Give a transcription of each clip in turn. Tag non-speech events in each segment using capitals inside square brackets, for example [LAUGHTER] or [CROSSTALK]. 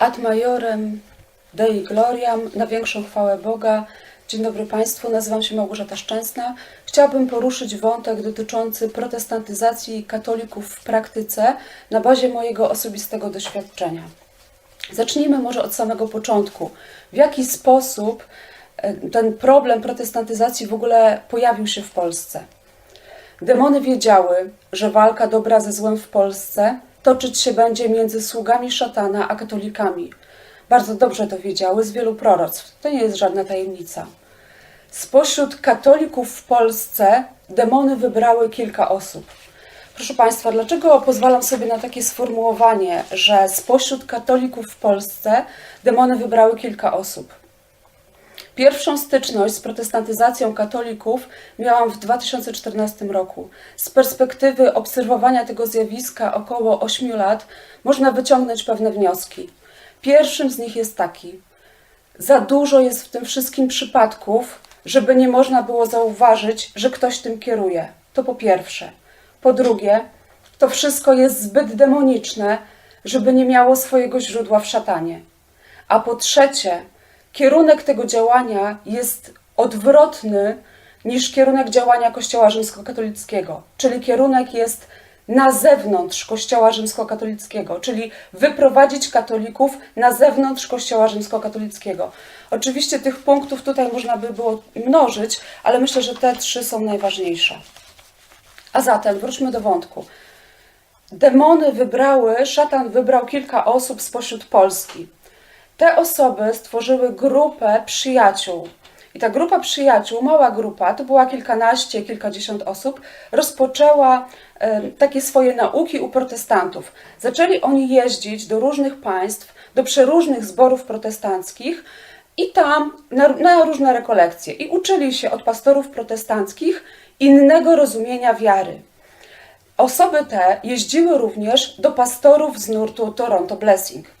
Ad majorem Dei gloriam, na większą chwałę Boga. Dzień dobry Państwu, nazywam się Małgorzata Szczęsna. Chciałabym poruszyć wątek dotyczący protestantyzacji katolików w praktyce na bazie mojego osobistego doświadczenia. Zacznijmy może od samego początku. W jaki sposób e, ten problem protestantyzacji w ogóle pojawił się w Polsce? Demony wiedziały, że walka dobra ze złem w Polsce toczyć się będzie między sługami szatana a katolikami. Bardzo dobrze to wiedziały z wielu proroctw. To nie jest żadna tajemnica. Spośród katolików w Polsce demony wybrały kilka osób. Proszę Państwa, dlaczego pozwalam sobie na takie sformułowanie, że spośród katolików w Polsce demony wybrały kilka osób? Pierwszą styczność z protestantyzacją katolików miałam w 2014 roku. Z perspektywy obserwowania tego zjawiska około 8 lat można wyciągnąć pewne wnioski. Pierwszym z nich jest taki: za dużo jest w tym wszystkim przypadków, żeby nie można było zauważyć, że ktoś tym kieruje. To po pierwsze. Po drugie, to wszystko jest zbyt demoniczne, żeby nie miało swojego źródła w szatanie. A po trzecie, kierunek tego działania jest odwrotny niż kierunek działania Kościoła rzymskokatolickiego, czyli kierunek jest na zewnątrz Kościoła rzymskokatolickiego, czyli wyprowadzić katolików na zewnątrz Kościoła rzymskokatolickiego. Oczywiście tych punktów tutaj można by było mnożyć, ale myślę, że te trzy są najważniejsze. A zatem wróćmy do wątku. Demony wybrały, szatan wybrał kilka osób spośród Polski. Te osoby stworzyły grupę przyjaciół. I ta grupa przyjaciół, mała grupa, to była kilkanaście, kilkadziesiąt osób, rozpoczęła e, takie swoje nauki u protestantów. Zaczęli oni jeździć do różnych państw, do przeróżnych zborów protestanckich i tam na, na różne rekolekcje. I uczyli się od pastorów protestanckich innego rozumienia wiary. Osoby te jeździły również do pastorów z nurtu Toronto Blessing.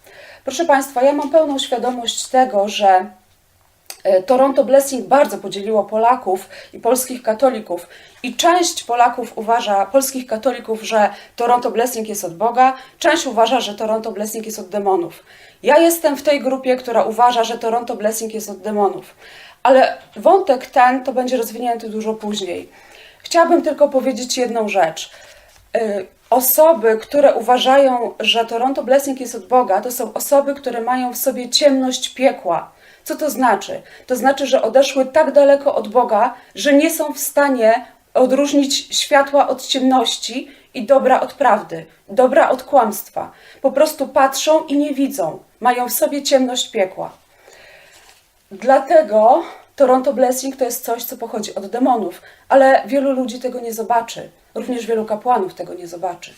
Proszę Państwa, ja mam pełną świadomość tego, że e, Toronto Blessing bardzo podzieliło Polaków i polskich katolików. I część Polaków uważa, polskich katolików, że Toronto Blessing jest od Boga, część uważa, że Toronto Blessing jest od demonów. Ja jestem w tej grupie, która uważa, że Toronto Blessing jest od demonów. Ale wątek ten to będzie rozwinięty dużo później. Chciałabym tylko powiedzieć jedną rzecz. Y, Osoby, które uważają, że Toronto Blessing jest od Boga, to są osoby, które mają w sobie ciemność piekła. Co to znaczy? To znaczy, że odeszły tak daleko od Boga, że nie są w stanie odróżnić światła od ciemności i dobra od prawdy, dobra od kłamstwa. Po prostu patrzą i nie widzą. Mają w sobie ciemność piekła. Dlatego Toronto Blessing to jest coś, co pochodzi od demonów, ale wielu ludzi tego nie zobaczy. Również wielu kapłanów tego nie zobaczy.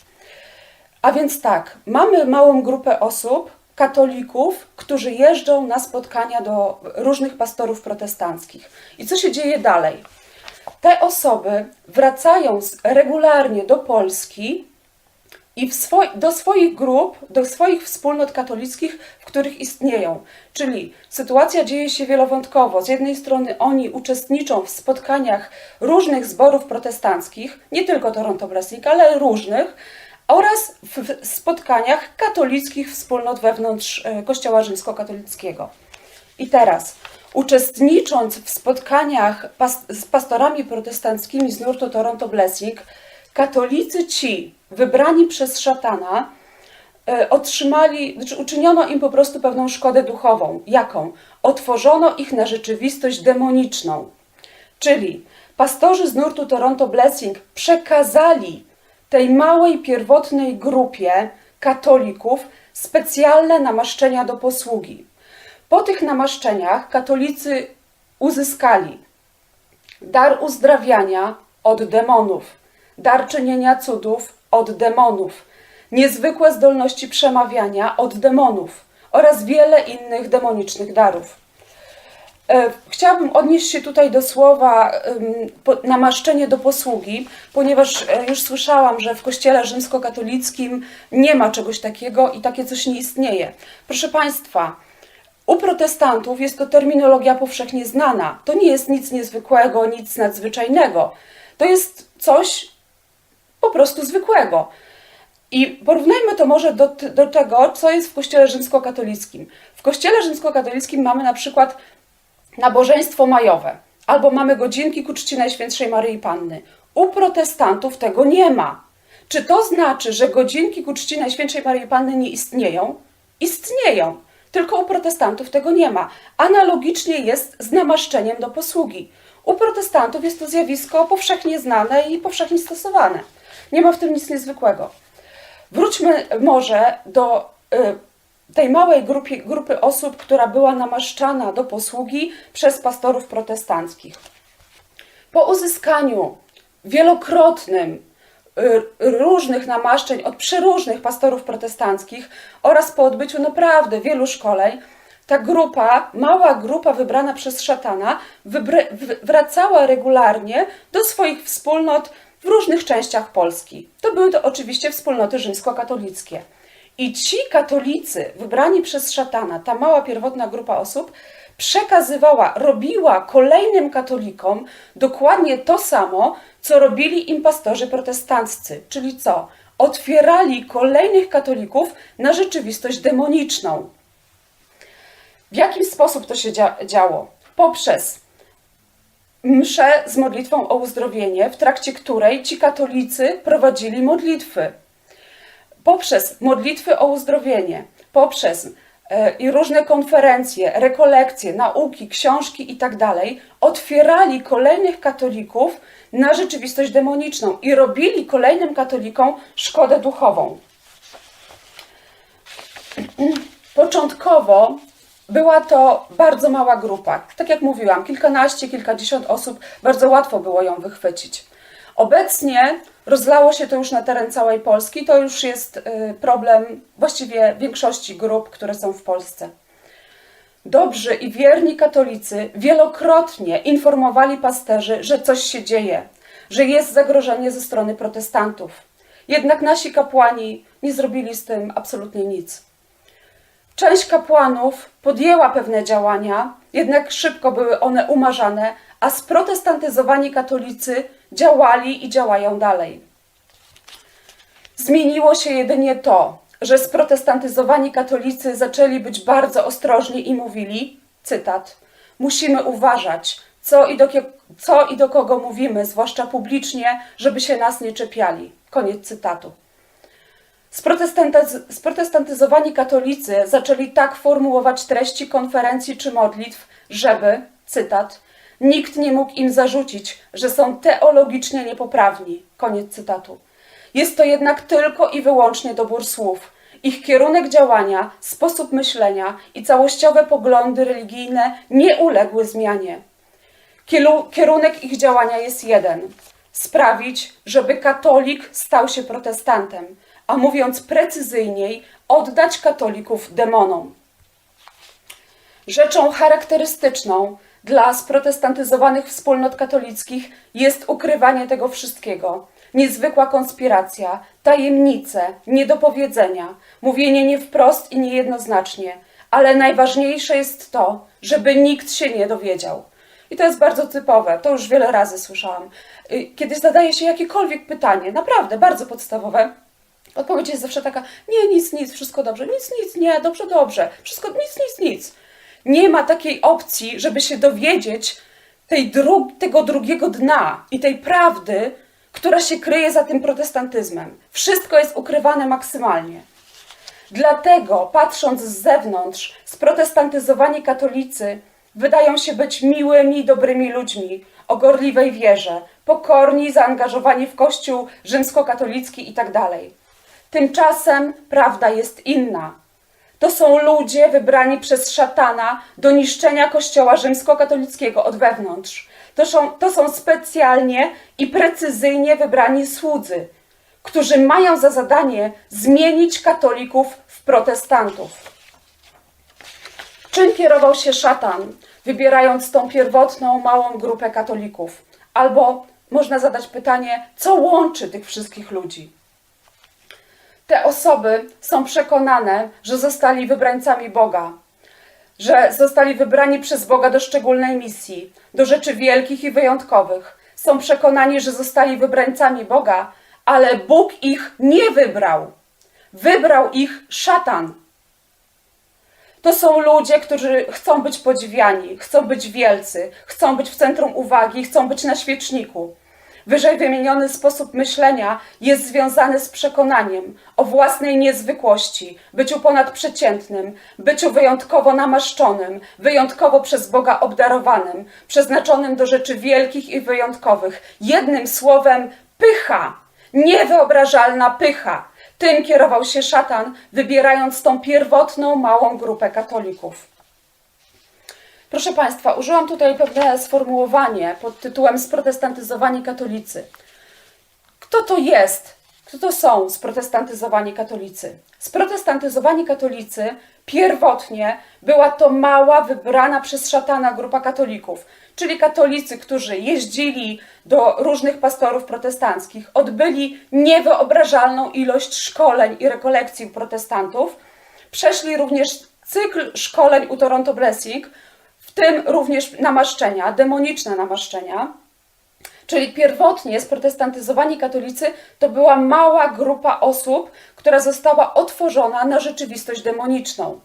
A więc tak, mamy małą grupę osób, katolików, którzy jeżdżą na spotkania do różnych pastorów protestanckich. I co się dzieje dalej? Te osoby wracają regularnie do Polski i w swoi, do swoich grup, do swoich wspólnot katolickich, w których istnieją. Czyli sytuacja dzieje się wielowątkowo. Z jednej strony oni uczestniczą w spotkaniach różnych zborów protestanckich, nie tylko Toronto Blessing, ale różnych, oraz w w spotkaniach katolickich wspólnot wewnątrz e, Kościoła rzymskokatolickiego. I teraz, uczestnicząc w spotkaniach pas z pastorami protestanckimi z nurtu Toronto Blessing, katolicy ci, wybrani przez szatana, e, otrzymali, znaczy uczyniono im po prostu pewną szkodę duchową. Jaką? Otworzono ich na rzeczywistość demoniczną. Czyli pastorzy z nurtu Toronto Blessing przekazali tej małej, pierwotnej grupie katolików specjalne namaszczenia do posługi. Po tych namaszczeniach katolicy uzyskali dar uzdrawiania od demonów, dar czynienia cudów od demonów, niezwykłe zdolności przemawiania od demonów oraz wiele innych demonicznych darów. E, Chciałabym odnieść się tutaj do słowa namaszczenie do posługi, ponieważ e, już słyszałam, że w Kościele rzymskokatolickim nie ma czegoś takiego i takie coś nie istnieje. Proszę Państwa, u protestantów jest to terminologia powszechnie znana. To nie jest nic niezwykłego, nic nadzwyczajnego. To jest coś po prostu zwykłego. I porównajmy to może do, do tego, co jest w Kościele rzymskokatolickim. W Kościele rzymskokatolickim mamy na przykład nabożeństwo majowe, albo mamy godzinki ku czci Najświętszej Maryi Panny. U protestantów tego nie ma. Czy to znaczy, że godzinki ku czci Najświętszej Maryi Panny nie istnieją? Istnieją, tylko u protestantów tego nie ma. Analogicznie jest z namaszczeniem do posługi. U protestantów jest to zjawisko powszechnie znane i powszechnie stosowane. Nie ma w tym nic niezwykłego. Wróćmy może do y, tej małej grupy, grupy osób, która była namaszczana do posługi przez pastorów protestanckich. Po uzyskaniu wielokrotnym y, różnych namaszczeń od przeróżnych pastorów protestanckich oraz po odbyciu naprawdę wielu szkoleń, ta grupa, mała grupa wybrana przez szatana, wracała regularnie do swoich wspólnot w różnych częściach Polski. To były to oczywiście wspólnoty rzymskokatolickie. I ci katolicy, wybrani przez szatana, ta mała pierwotna grupa osób, przekazywała, robiła kolejnym katolikom dokładnie to samo, co robili im pastorzy protestanccy. Czyli co? Otwierali kolejnych katolików na rzeczywistość demoniczną. W jaki sposób to się dzia- działo? Poprzez mszę z modlitwą o uzdrowienie, w trakcie której ci katolicy prowadzili modlitwy. Poprzez modlitwy o uzdrowienie, poprzez e, i różne konferencje, rekolekcje, nauki, książki i tak otwierali kolejnych katolików na rzeczywistość demoniczną i robili kolejnym katolikom szkodę duchową. Początkowo była to bardzo mała grupa. Tak jak mówiłam, kilkanaście, kilkadziesiąt osób, bardzo łatwo było ją wychwycić. Obecnie rozlało się to już na teren całej Polski. To już jest y, problem właściwie większości grup, które są w Polsce. Dobrzy i wierni katolicy wielokrotnie informowali pasterzy, że coś się dzieje, że jest zagrożenie ze strony protestantów. Jednak nasi kapłani nie zrobili z tym absolutnie nic. Część kapłanów podjęła pewne działania, jednak szybko były one umarzane, a sprotestantyzowani katolicy działali i działają dalej. Zmieniło się jedynie to, że sprotestantyzowani katolicy zaczęli być bardzo ostrożni i mówili, cytat, musimy uważać, co i, do, co i do kogo mówimy, zwłaszcza publicznie, żeby się nas nie czepiali. Koniec cytatu. Sprotestantyz- Sprotestantyzowani katolicy zaczęli tak formułować treści konferencji czy modlitw, żeby, cytat, nikt nie mógł im zarzucić, że są teologicznie niepoprawni. Koniec cytatu. Jest to jednak tylko i wyłącznie dobór słów. Ich kierunek działania, sposób myślenia i całościowe poglądy religijne nie uległy zmianie. Kierunek ich działania jest jeden: sprawić, żeby katolik stał się protestantem, a mówiąc precyzyjniej, oddać katolików demonom. Rzeczą charakterystyczną dla sprotestantyzowanych wspólnot katolickich jest ukrywanie tego wszystkiego. Niezwykła konspiracja, tajemnice, niedopowiedzenia, mówienie nie wprost i niejednoznacznie, ale najważniejsze jest to, żeby nikt się nie dowiedział. I to jest bardzo typowe, to już wiele razy słyszałam. Y, Kiedy zadaje się jakiekolwiek pytanie, naprawdę bardzo podstawowe, Odpowiedź jest zawsze taka: nie, nic, nic, wszystko dobrze, nic, nic, nie, dobrze, dobrze, wszystko, nic, nic, nic. Nie ma takiej opcji, żeby się dowiedzieć tej dru- tego drugiego dna i tej prawdy, która się kryje za tym protestantyzmem. Wszystko jest ukrywane maksymalnie. Dlatego, patrząc z zewnątrz, sprotestantyzowani katolicy wydają się być miłymi, dobrymi ludźmi, o gorliwej wierze, pokorni, zaangażowani w Kościół rzymskokatolicki itd. Tymczasem prawda jest inna. To są ludzie wybrani przez szatana do niszczenia Kościoła rzymskokatolickiego od wewnątrz. To są, to są specjalnie i precyzyjnie wybrani słudzy, którzy mają za zadanie zmienić katolików w protestantów. Czym kierował się szatan, wybierając tą pierwotną, małą grupę katolików? Albo można zadać pytanie, co łączy tych wszystkich ludzi? Te osoby są przekonane, że zostali wybrańcami Boga, że zostali wybrani przez Boga do szczególnej misji, do rzeczy wielkich i wyjątkowych. Są przekonani, że zostali wybrańcami Boga, ale Bóg ich nie wybrał. Wybrał ich szatan. To są ludzie, którzy chcą być podziwiani, chcą być wielcy, chcą być w centrum uwagi, chcą być na świeczniku. Wyżej wymieniony sposób myślenia jest związany z przekonaniem o własnej niezwykłości, byciu ponadprzeciętnym, byciu wyjątkowo namaszczonym, wyjątkowo przez Boga obdarowanym, przeznaczonym do rzeczy wielkich i wyjątkowych. Jednym słowem, pycha, niewyobrażalna pycha. Tym kierował się szatan, wybierając tą pierwotną małą grupę katolików. Proszę Państwa, użyłam tutaj pewne sformułowanie pod tytułem sprotestantyzowani katolicy. Kto to jest? Kto to są sprotestantyzowani katolicy? Sprotestantyzowani katolicy pierwotnie była to mała, wybrana przez szatana grupa katolików, czyli katolicy, którzy jeździli do różnych pastorów protestanckich, odbyli niewyobrażalną ilość szkoleń i rekolekcji protestantów, przeszli również cykl szkoleń u Toronto Blessing, w tym również namaszczenia, demoniczne namaszczenia. Czyli pierwotnie sprotestantyzowani katolicy to była mała grupa osób, która została otworzona na rzeczywistość demoniczną.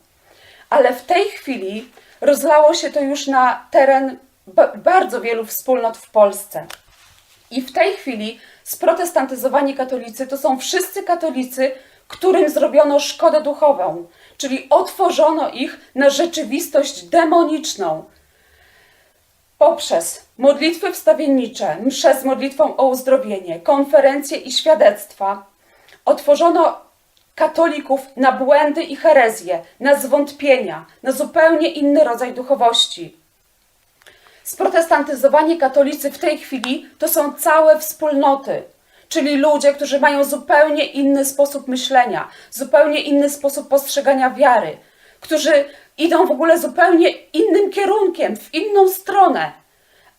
Ale w tej chwili rozlało się to już na teren ba- bardzo wielu wspólnot w Polsce. I w tej chwili sprotestantyzowani katolicy to są wszyscy katolicy, którym zrobiono szkodę duchową, czyli otworzono ich na rzeczywistość demoniczną. Poprzez modlitwy wstawiennicze, msze z modlitwą o uzdrowienie, konferencje i świadectwa otworzono katolików na błędy i herezje, na zwątpienia, na zupełnie inny rodzaj duchowości. Sprotestantyzowani katolicy w tej chwili to są całe wspólnoty, czyli ludzie, którzy mają zupełnie inny sposób myślenia, zupełnie inny sposób postrzegania wiary, którzy idą w ogóle zupełnie innym kierunkiem, w inną stronę,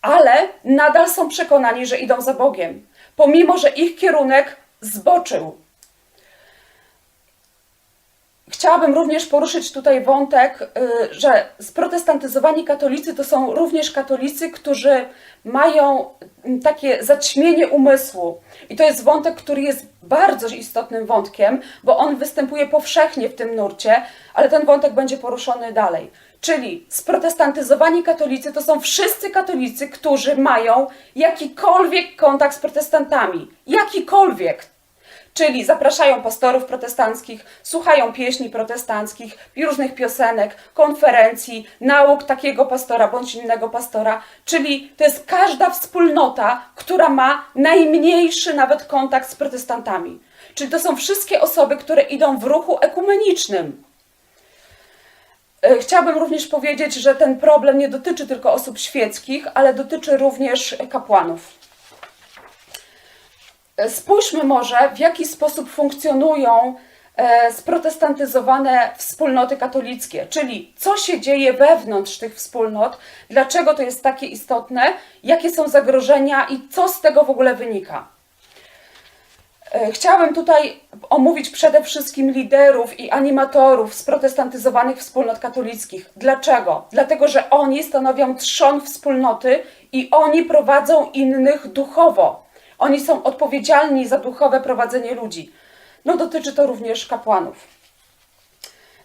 ale nadal są przekonani, że idą za Bogiem, pomimo że ich kierunek zboczył. Chciałabym również poruszyć tutaj wątek, y, że sprotestantyzowani katolicy to są również katolicy, którzy mają mm, takie zaćmienie umysłu. I to jest wątek, który jest bardzo istotnym wątkiem, bo on występuje powszechnie w tym nurcie, ale ten wątek będzie poruszony dalej. Czyli sprotestantyzowani katolicy to są wszyscy katolicy, którzy mają jakikolwiek kontakt z protestantami. Jakikolwiek. Czyli zapraszają pastorów protestanckich, słuchają pieśni protestanckich, różnych piosenek, konferencji, nauk takiego pastora bądź innego pastora. Czyli to jest każda wspólnota, która ma najmniejszy nawet kontakt z protestantami. Czyli to są wszystkie osoby, które idą w ruchu ekumenicznym. E, Chciałabym również powiedzieć, że ten problem nie dotyczy tylko osób świeckich, ale dotyczy również kapłanów. Spójrzmy może, w jaki sposób funkcjonują e, sprotestantyzowane wspólnoty katolickie, czyli co się dzieje wewnątrz tych wspólnot, dlaczego to jest takie istotne, jakie są zagrożenia i co z tego w ogóle wynika. E, Chciałabym tutaj omówić przede wszystkim liderów i animatorów sprotestantyzowanych wspólnot katolickich. Dlaczego? Dlatego, że oni stanowią trzon wspólnoty i oni prowadzą innych duchowo. Oni są odpowiedzialni za duchowe prowadzenie ludzi. No dotyczy to również kapłanów.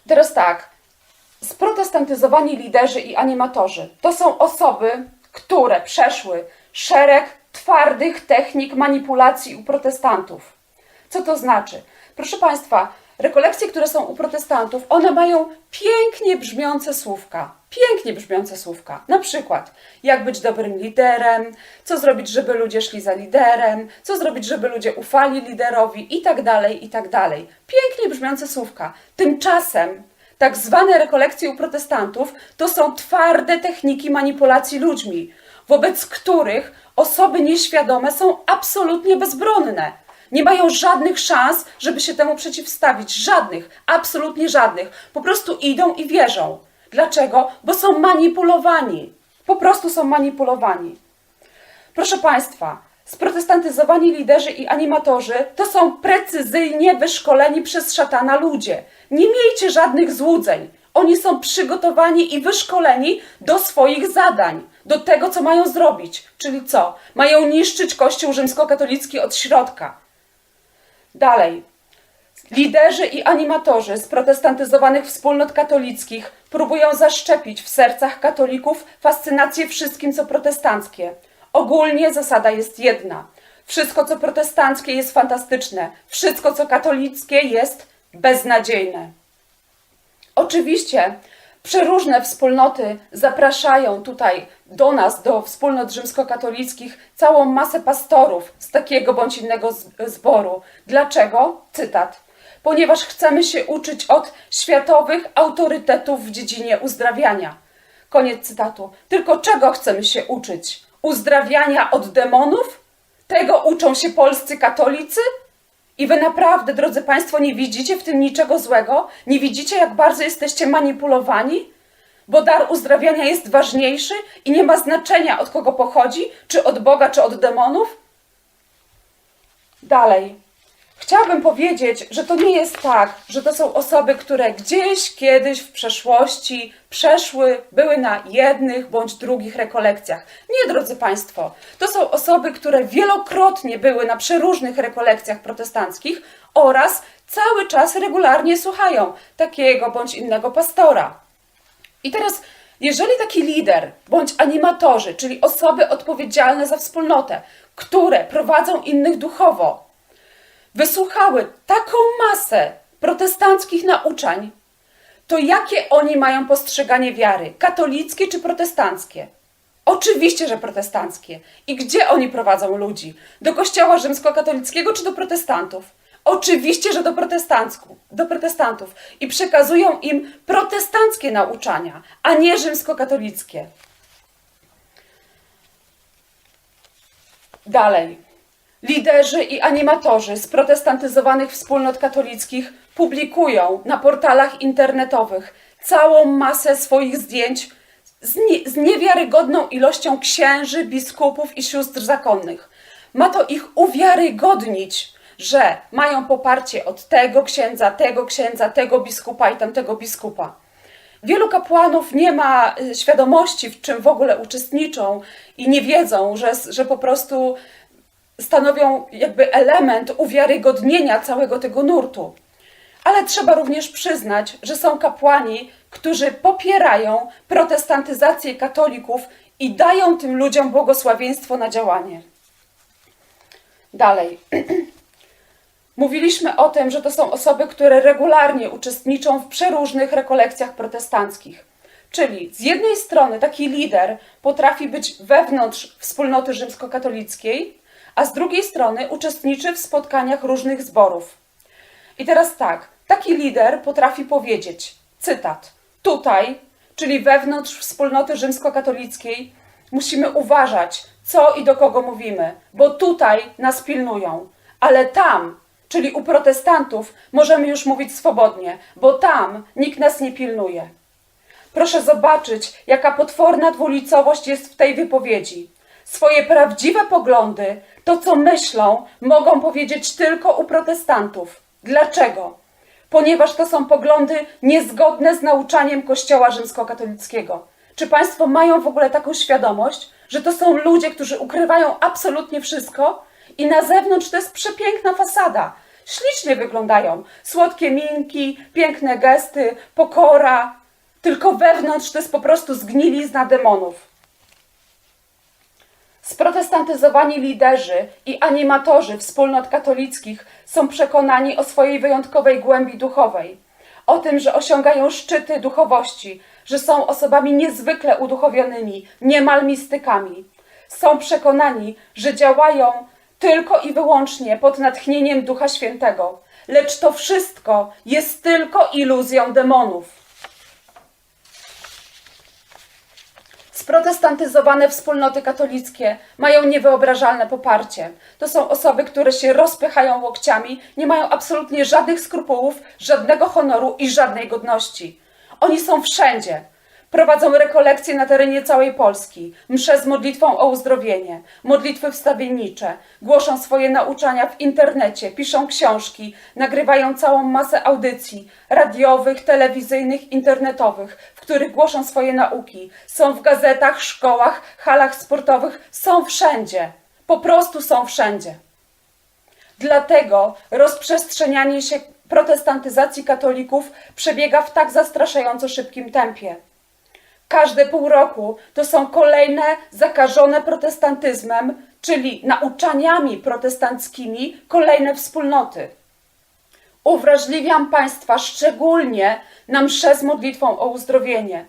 Teraz tak, sprotestantyzowani liderzy i animatorzy to są osoby, które przeszły szereg twardych technik manipulacji u protestantów. Co to znaczy? Proszę Państwa, rekolekcje, które są u protestantów, one mają pięknie brzmiące słówka. Pięknie brzmiące słówka. Na przykład, jak być dobrym liderem, co zrobić, żeby ludzie szli za liderem, co zrobić, żeby ludzie ufali liderowi i tak dalej, i tak dalej. Pięknie brzmiące słówka. Tymczasem tak zwane rekolekcje u protestantów to są twarde techniki manipulacji ludźmi, wobec których osoby nieświadome są absolutnie bezbronne. Nie mają żadnych szans, żeby się temu przeciwstawić. Żadnych, absolutnie żadnych. Po prostu idą i wierzą. Dlaczego? Bo są manipulowani. Po prostu są manipulowani. Proszę Państwa, sprotestantyzowani liderzy i animatorzy to są precyzyjnie wyszkoleni przez szatana ludzie. Nie miejcie żadnych złudzeń. Oni są przygotowani i wyszkoleni do swoich zadań, do tego, co mają zrobić. Czyli co? Mają niszczyć Kościół rzymskokatolicki od środka. Dalej. Liderzy i animatorzy z protestantyzowanych wspólnot katolickich próbują zaszczepić w sercach katolików fascynację wszystkim, co protestanckie. Ogólnie zasada jest jedna. Wszystko, co protestanckie, jest fantastyczne. Wszystko, co katolickie, jest beznadziejne. Oczywiście przeróżne wspólnoty zapraszają tutaj do nas, do wspólnot rzymskokatolickich, całą masę pastorów z takiego bądź innego zboru. Dlaczego? Cytat. Ponieważ chcemy się uczyć od światowych autorytetów w dziedzinie uzdrawiania. Koniec cytatu. Tylko czego chcemy się uczyć? Uzdrawiania od demonów? Tego uczą się polscy katolicy? I wy naprawdę, drodzy Państwo, nie widzicie w tym niczego złego? Nie widzicie, jak bardzo jesteście manipulowani? Bo dar uzdrawiania jest ważniejszy i nie ma znaczenia, od kogo pochodzi, czy od Boga, czy od demonów? Dalej. Chciałabym powiedzieć, że to nie jest tak, że to są osoby, które gdzieś kiedyś w przeszłości przeszły, były na jednych bądź drugich rekolekcjach. Nie, drodzy Państwo, to są osoby, które wielokrotnie były na przeróżnych rekolekcjach protestanckich oraz cały czas regularnie słuchają takiego bądź innego pastora. I teraz, jeżeli taki lider bądź animatorzy, czyli osoby odpowiedzialne za wspólnotę, które prowadzą innych duchowo, wysłuchały taką masę protestanckich nauczań, to jakie oni mają postrzeganie wiary? Katolickie czy protestanckie? Oczywiście, że protestanckie. I gdzie oni prowadzą ludzi? Do kościoła rzymskokatolickiego czy do protestantów? Oczywiście, że do, do protestantów. I przekazują im protestanckie nauczania, a nie rzymskokatolickie. Dalej. Liderzy i animatorzy z protestantyzowanych wspólnot katolickich publikują na portalach internetowych całą masę swoich zdjęć z, nie, z niewiarygodną ilością księży, biskupów i sióstr zakonnych. Ma to ich uwiarygodnić, że mają poparcie od tego księdza, tego księdza, tego biskupa i tamtego biskupa. Wielu kapłanów nie ma y, świadomości, w czym w ogóle uczestniczą i nie wiedzą, że, że po prostu stanowią jakby element uwiarygodnienia całego tego nurtu. Ale trzeba również przyznać, że są kapłani, którzy popierają protestantyzację katolików i dają tym ludziom błogosławieństwo na działanie. Dalej. [CLEARS THROAT] Mówiliśmy o tym, że to są osoby, które regularnie uczestniczą w przeróżnych rekolekcjach protestanckich. Czyli z jednej strony taki lider potrafi być wewnątrz wspólnoty rzymskokatolickiej, a z drugiej strony uczestniczy w spotkaniach różnych zborów. I teraz tak, taki lider potrafi powiedzieć, cytat, tutaj, czyli wewnątrz wspólnoty rzymskokatolickiej, musimy uważać, co i do kogo mówimy, bo tutaj nas pilnują, ale tam, czyli u protestantów, możemy już mówić swobodnie, bo tam nikt nas nie pilnuje. Proszę zobaczyć, jaka potworna dwulicowość jest w tej wypowiedzi. Swoje prawdziwe poglądy, to co myślą, mogą powiedzieć tylko u protestantów. Dlaczego? Ponieważ to są poglądy niezgodne z nauczaniem Kościoła rzymskokatolickiego. Czy Państwo mają w ogóle taką świadomość, że to są ludzie, którzy ukrywają absolutnie wszystko i na zewnątrz to jest przepiękna fasada. Ślicznie wyglądają. Słodkie minki, piękne gesty, pokora. Tylko wewnątrz to jest po prostu zgnilizna demonów. Sprotestantyzowani liderzy i animatorzy wspólnot katolickich są przekonani o swojej wyjątkowej głębi duchowej, o tym, że osiągają szczyty duchowości, że są osobami niezwykle uduchowionymi, niemal mistykami. Są przekonani, że działają tylko i wyłącznie pod natchnieniem Ducha Świętego, lecz to wszystko jest tylko iluzją demonów. Sprotestantyzowane wspólnoty katolickie mają niewyobrażalne poparcie. To są osoby, które się rozpychają łokciami, nie mają absolutnie żadnych skrupułów, żadnego honoru i żadnej godności. Oni są wszędzie. Prowadzą rekolekcje na terenie całej Polski, msze z modlitwą o uzdrowienie, modlitwy wstawiennicze, głoszą swoje nauczania w internecie, piszą książki, nagrywają całą masę audycji radiowych, telewizyjnych, internetowych, w których głoszą swoje nauki. Są w gazetach, szkołach, halach sportowych, są wszędzie. Po prostu są wszędzie. Dlatego rozprzestrzenianie się protestantyzacji katolików przebiega w tak zastraszająco szybkim tempie. Każde pół roku to są kolejne zakażone protestantyzmem, czyli nauczaniami protestanckimi, kolejne wspólnoty. Uwrażliwiam Państwa szczególnie na mszę z modlitwą o uzdrowienie,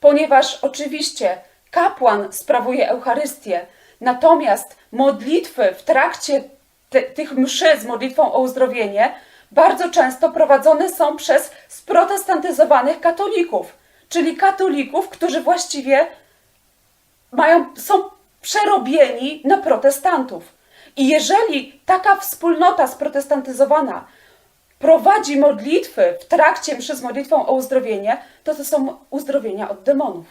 ponieważ oczywiście kapłan sprawuje Eucharystię, natomiast modlitwy w trakcie tych mszy z modlitwą o uzdrowienie bardzo często prowadzone są przez sprotestantyzowanych katolików, czyli katolików, którzy właściwie mają, są przerobieni na protestantów. I jeżeli taka wspólnota sprotestantyzowana prowadzi modlitwy w trakcie mszy z modlitwą o uzdrowienie, to to są uzdrowienia od demonów.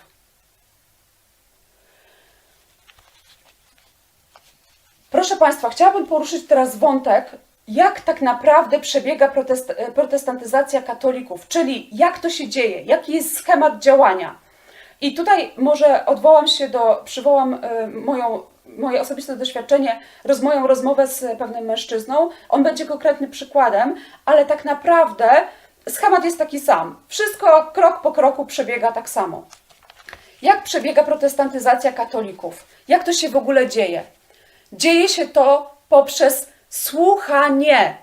Proszę Państwa, chciałabym poruszyć teraz wątek, jak tak naprawdę przebiega protest, e, protestantyzacja katolików, czyli jak to się dzieje, jaki jest schemat działania. I tutaj może odwołam się do, przywołam e, moją, moje osobiste doświadczenie, roz, moją rozmowę z pewnym mężczyzną. On będzie konkretnym przykładem, ale tak naprawdę schemat jest taki sam. Wszystko krok po kroku przebiega tak samo. Jak przebiega protestantyzacja katolików? Jak to się w ogóle dzieje? Dzieje się to poprzez słuchanie.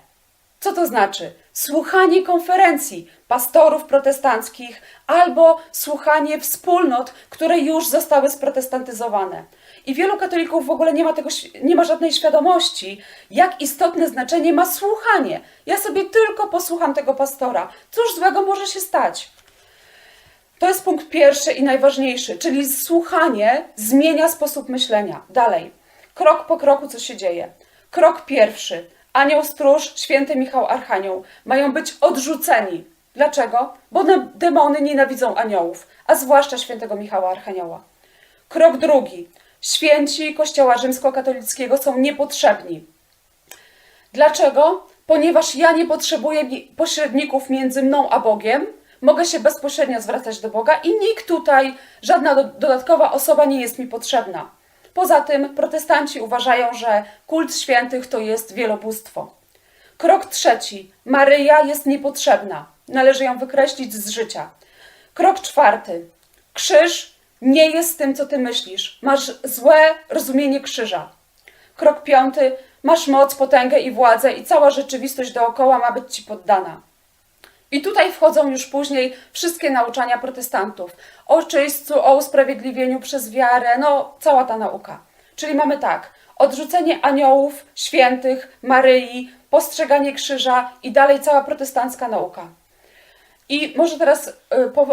Co to znaczy? Słuchanie konferencji pastorów protestanckich albo słuchanie wspólnot, które już zostały sprotestantyzowane. I wielu katolików w ogóle nie ma, tego, nie ma żadnej świadomości, jak istotne znaczenie ma słuchanie. Ja sobie tylko posłucham tego pastora. Cóż złego może się stać? To jest punkt pierwszy i najważniejszy, czyli słuchanie zmienia sposób myślenia. Dalej, krok po kroku, co się dzieje. Krok pierwszy. Anioł stróż, święty Michał Archanioł mają być odrzuceni. Dlaczego? Bo demony nienawidzą aniołów, a zwłaszcza świętego Michała Archanioła. Krok drugi. Święci Kościoła Rzymskokatolickiego są niepotrzebni. Dlaczego? Ponieważ ja nie potrzebuję pośredników między mną a Bogiem, mogę się bezpośrednio zwracać do Boga i nikt tutaj, żadna dodatkowa osoba nie jest mi potrzebna. Poza tym protestanci uważają, że kult świętych to jest wielobóstwo. Krok trzeci. Maryja jest niepotrzebna. Należy ją wykreślić z życia. Krok czwarty. Krzyż nie jest tym, co ty myślisz. Masz złe rozumienie krzyża. Krok piąty. Masz moc, potęgę i władzę i cała rzeczywistość dookoła ma być ci poddana. I tutaj wchodzą już później wszystkie nauczania protestantów o czyśćcu, o usprawiedliwieniu przez wiarę, no cała ta nauka. Czyli mamy tak, odrzucenie aniołów, świętych, Maryi, postrzeganie krzyża i dalej cała protestancka nauka. I może teraz y,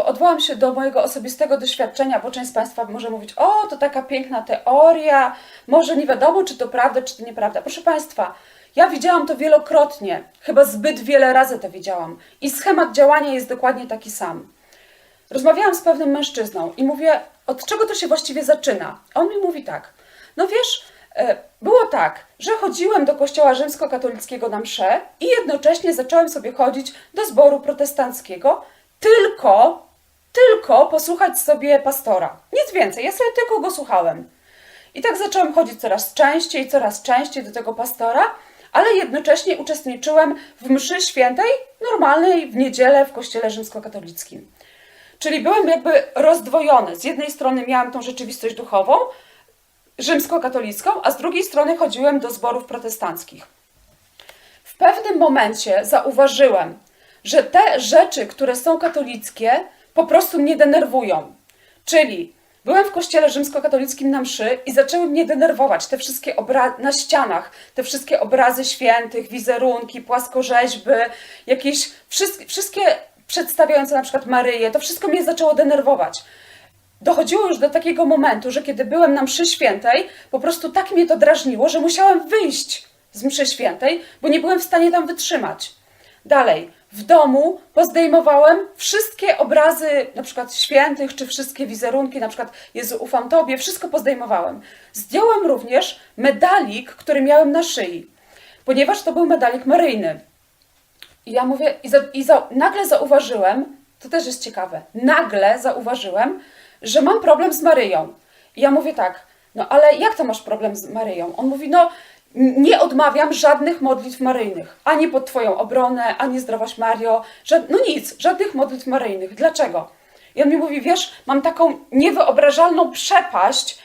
odwołam się do mojego osobistego doświadczenia, bo część z Państwa może mówić, o, to taka piękna teoria, może nie wiadomo, czy to prawda, czy to nieprawda. Proszę Państwa, ja widziałam to wielokrotnie, chyba zbyt wiele razy to widziałam. I schemat działania jest dokładnie taki sam. Rozmawiałam z pewnym mężczyzną i mówię, od czego to się właściwie zaczyna? On mi mówi tak, no wiesz, e, było tak, że chodziłem do kościoła rzymskokatolickiego na msze i jednocześnie zacząłem sobie chodzić do zboru protestanckiego tylko, tylko posłuchać sobie pastora. Nic więcej, ja sobie tylko go słuchałem. I tak zacząłem chodzić coraz częściej, coraz częściej do tego pastora ale jednocześnie uczestniczyłem w mszy świętej, normalnej w niedzielę w kościele rzymskokatolickim. Czyli byłem jakby rozdwojony. Z jednej strony miałam tą rzeczywistość duchową, rzymskokatolicką, a z drugiej strony chodziłem do zborów protestanckich. W pewnym momencie zauważyłem, że te rzeczy, które są katolickie, po prostu mnie denerwują. Czyli Byłem w kościele rzymskokatolickim na mszy i zaczęły mnie denerwować te wszystkie obrazy na ścianach, te wszystkie obrazy świętych, wizerunki, płaskorzeźby, jakieś wszystkie, wszystkie przedstawiające na przykład Maryję, to wszystko mnie zaczęło denerwować. Dochodziło już do takiego momentu, że kiedy byłem na mszy świętej, po prostu tak mnie to drażniło, że musiałem wyjść z mszy świętej, bo nie byłem w stanie tam wytrzymać. Dalej, w domu pozdejmowałem wszystkie obrazy, na przykład świętych, czy wszystkie wizerunki, na przykład Jezu, ufam Tobie, wszystko pozdejmowałem. Zdjąłem również medalik, który miałem na szyi, ponieważ to był medalik maryjny. I ja mówię, i, za, i za, nagle zauważyłem, to też jest ciekawe, nagle zauważyłem, że mam problem z Maryją. I ja mówię tak, no ale jak to masz problem z Maryją? On mówi, no Nie odmawiam żadnych modlitw maryjnych. Ani pod Twoją obronę, ani zdrowaś Mario. Żad... No nic, żadnych modlitw maryjnych. Dlaczego? I on mi mówi, wiesz, mam taką niewyobrażalną przepaść,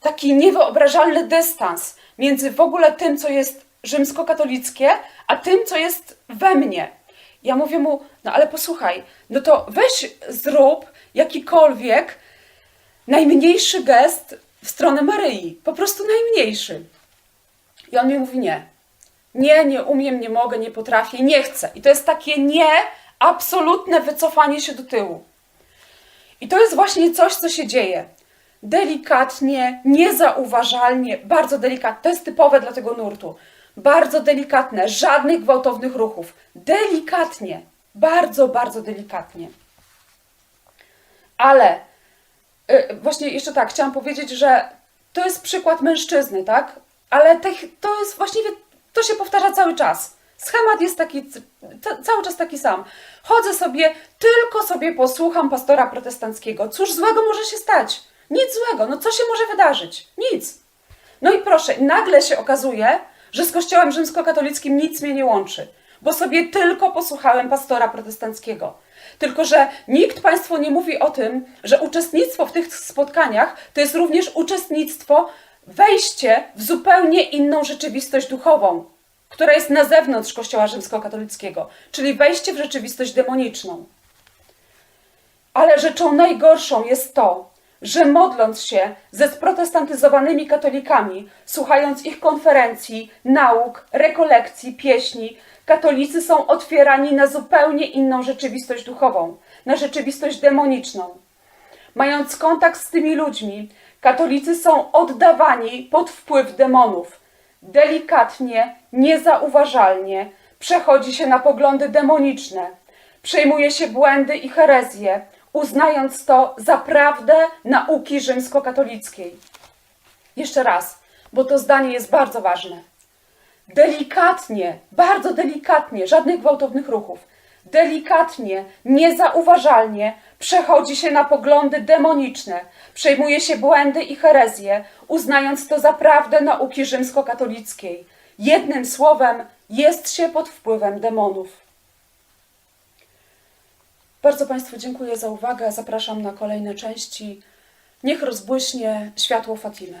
taki niewyobrażalny dystans między w ogóle tym, co jest rzymskokatolickie, a tym, co jest we mnie. Ja mówię mu, no ale posłuchaj, no to weź zrób jakikolwiek najmniejszy gest w stronę Maryi. Po prostu najmniejszy. I on mi mówi nie. Nie, nie umiem, nie mogę, nie potrafię, nie chcę. I to jest takie nie, absolutne wycofanie się do tyłu. I to jest właśnie coś, co się dzieje. Delikatnie, niezauważalnie, bardzo delikatnie. To jest typowe dla tego nurtu. Bardzo delikatne, żadnych gwałtownych ruchów. Delikatnie, bardzo, bardzo delikatnie. Ale y, właśnie jeszcze tak, chciałam powiedzieć, że to jest przykład mężczyzny, tak? Ale tych, to jest właściwie, to się powtarza cały czas. Schemat jest taki, cały czas taki sam. Chodzę sobie, tylko sobie posłucham pastora protestanckiego. Cóż złego może się stać? Nic złego, no co się może wydarzyć? Nic. No i proszę, nagle się okazuje, że z kościołem rzymskokatolickim nic mnie nie łączy, bo sobie tylko posłuchałem pastora protestanckiego. Tylko, że nikt Państwu nie mówi o tym, że uczestnictwo w tych spotkaniach to jest również uczestnictwo, wejście w zupełnie inną rzeczywistość duchową, która jest na zewnątrz kościoła rzymskokatolickiego, czyli wejście w rzeczywistość demoniczną. Ale rzeczą najgorszą jest to, że modląc się ze sprotestantyzowanymi katolikami, słuchając ich konferencji, nauk, rekolekcji, pieśni, katolicy są otwierani na zupełnie inną rzeczywistość duchową, na rzeczywistość demoniczną. Mając kontakt z tymi ludźmi, katolicy są oddawani pod wpływ demonów. Delikatnie, niezauważalnie przechodzi się na poglądy demoniczne, przejmuje się błędy i herezje, uznając to za prawdę nauki rzymskokatolickiej. Jeszcze raz, bo to zdanie jest bardzo ważne. Delikatnie, bardzo delikatnie, żadnych gwałtownych ruchów. Delikatnie, niezauważalnie przechodzi się na poglądy demoniczne, przejmuje się błędy i herezje, uznając to za prawdę nauki rzymskokatolickiej. Jednym słowem, jest się pod wpływem demonów. Bardzo Państwu dziękuję za uwagę. Zapraszam na kolejne części. Niech rozbłyśnie światło Fatimy.